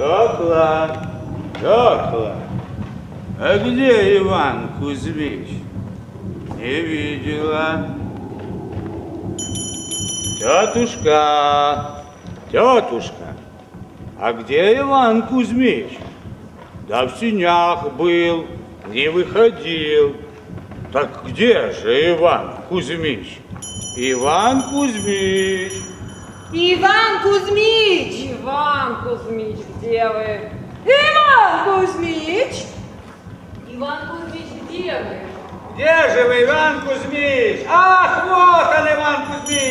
Фёкла, Фёкла, а где Иван Кузьмич? Не видела. Тетушка, тетушка, а где Иван Кузьмич? Да в синях был, не выходил. Так где же Иван Кузьмич? Иван Кузьмич. Иван Кузьмич! Иван Кузьмич, где вы? Иван Кузьмич! Иван Кузьмич, где вы? Где же вы, Иван Кузьмич? Ах, вот он, Иван Кузьмич!